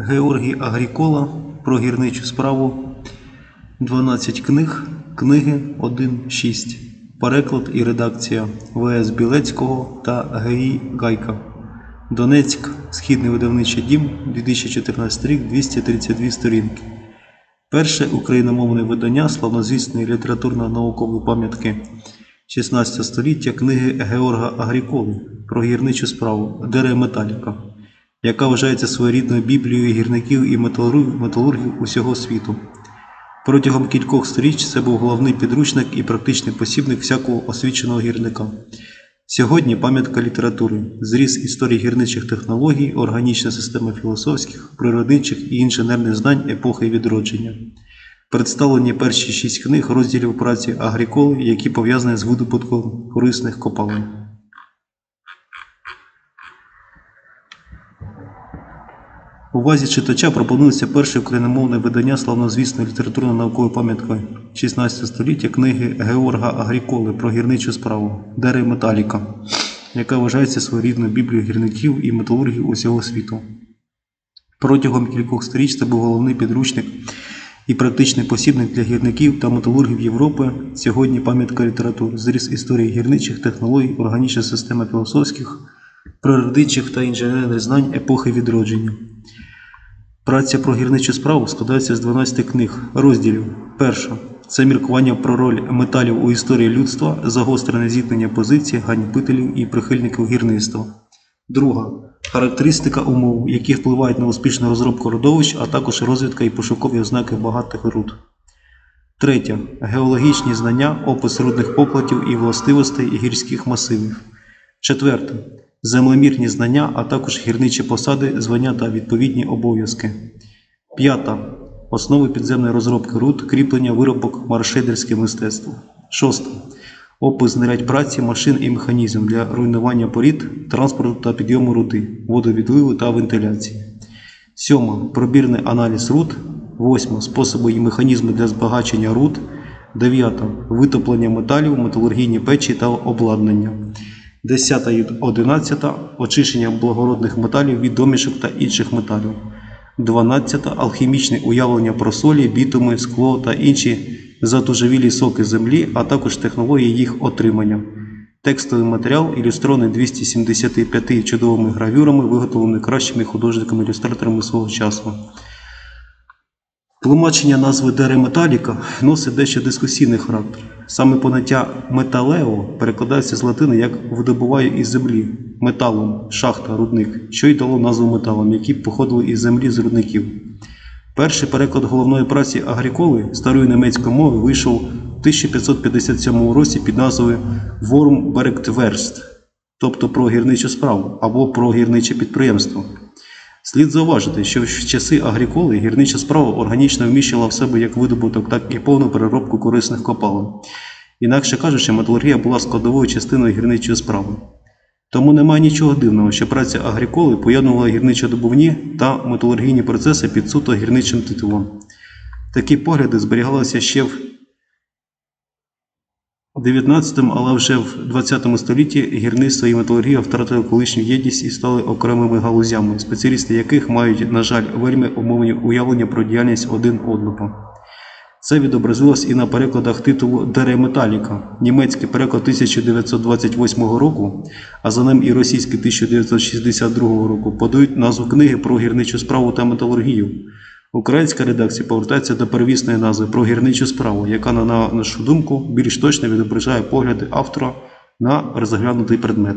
Георгій Агрікола про гірничу справу 12 книг, книги 1.6. Переклад і редакція В.С. Білецького та Г.І. Гайка. Донецьк, Східний видавничий дім, 2014 рік, 232 сторінки. Перше україномовне видання славнозвісної літературно-наукової пам'ятки 16 століття книги Георга Агріколи про гірничу справу Дере Металіка, яка вважається своєрідною біблією гірників і металургів усього світу. Протягом кількох сторіч це був головний підручник і практичний посібник всякого освіченого гірника. Сьогодні пам'ятка літератури, зріз історії гірничих технологій, органічна система філософських, природничих і інженерних знань епохи відродження. Представлені перші шість книг розділів праці Агріколи, які пов'язані з видобутком корисних копалин. Увазі читача пропонується перше україномовне видання славнозвісної літературно-наукової пам'ятки 16 століття книги Георга Агріколи про гірничу справу Дери Металіка, яка вважається своєрідною біблією гірників і металургів усього світу. Протягом кількох сторіч це був головний підручник і практичний посібник для гірників та металургів Європи. Сьогодні пам'ятка літератури, зріз історії гірничих технологій, органічна система філософських, природничих та інженерних знань епохи відродження. Праця про гірничу справу складається з 12 книг, розділів. Перша це міркування про роль металів у історії людства, загострене зіткнення позицій, ганьбителів і прихильників гірництва. Друга характеристика умов, які впливають на успішну розробку родовищ, а також розвідка і пошукові ознаки багатих руд. Третя геологічні знання, опис рудних покладів і властивостей гірських масивів. Четверте землемірні знання, а також гірничі посади, звання та відповідні обов'язки. П'ята. Основи підземної розробки руд, кріплення виробок маршейдерське мистецтво. Шосте. Опис знарядь праці, машин і механізм для руйнування порід, транспорту та підйому руди, водовідливу та вентиляції. Сьома. Пробірний аналіз руд. Восьма. Способи і механізми для збагачення руд. Дев'ята. Витоплення металів, металургійні печі та обладнання. 10 і 11 очищення благородних металів від домішок та інших металів. 12 алхімічне уявлення про солі, бітуми, скло та інші затужевілі соки землі, а також технології їх отримання. Текстовий матеріал ілюстрований 275 чудовими гравюрами, виготовлений кращими художниками-ілюстраторами свого часу. Тлумачення назви дереметаліка носить дещо дискусійний характер. Саме поняття металео перекладається з латини як видобуває із землі металом, шахта, рудник, що й дало назву металам, які походили із землі з рудників. Перший переклад головної праці Агріколи старої німецької мови вийшов у 1557 році під назвою Беректверст, тобто про гірничу справу або про гірниче підприємство. Слід зауважити, що в часи Агріколи гірнича справа органічно вміщала в себе як видобуток, так і повну переробку корисних копалин. Інакше кажучи, металургія була складовою частиною гірничої справи. Тому немає нічого дивного, що праця Агріколи поєднувала гірничо-добувні та металургійні процеси під суто гірничим титулом. Такі погляди зберігалися ще в 19, але вже в 20 столітті гірництво і металургія втратили колишню єдність і стали окремими галузями, спеціалісти яких мають, на жаль, вельми умовні уявлення про діяльність один одного. Це відобразилось і на перекладах титулу Дере Металіка, німецький переклад 1928 року, а за ним і російський 1962 року подають назву книги про гірничу справу та металургію. Українська редакція повертається до первісної назви про гірничу справу, яка, на нашу думку, більш точно відображає погляди автора на розглянутий предмет.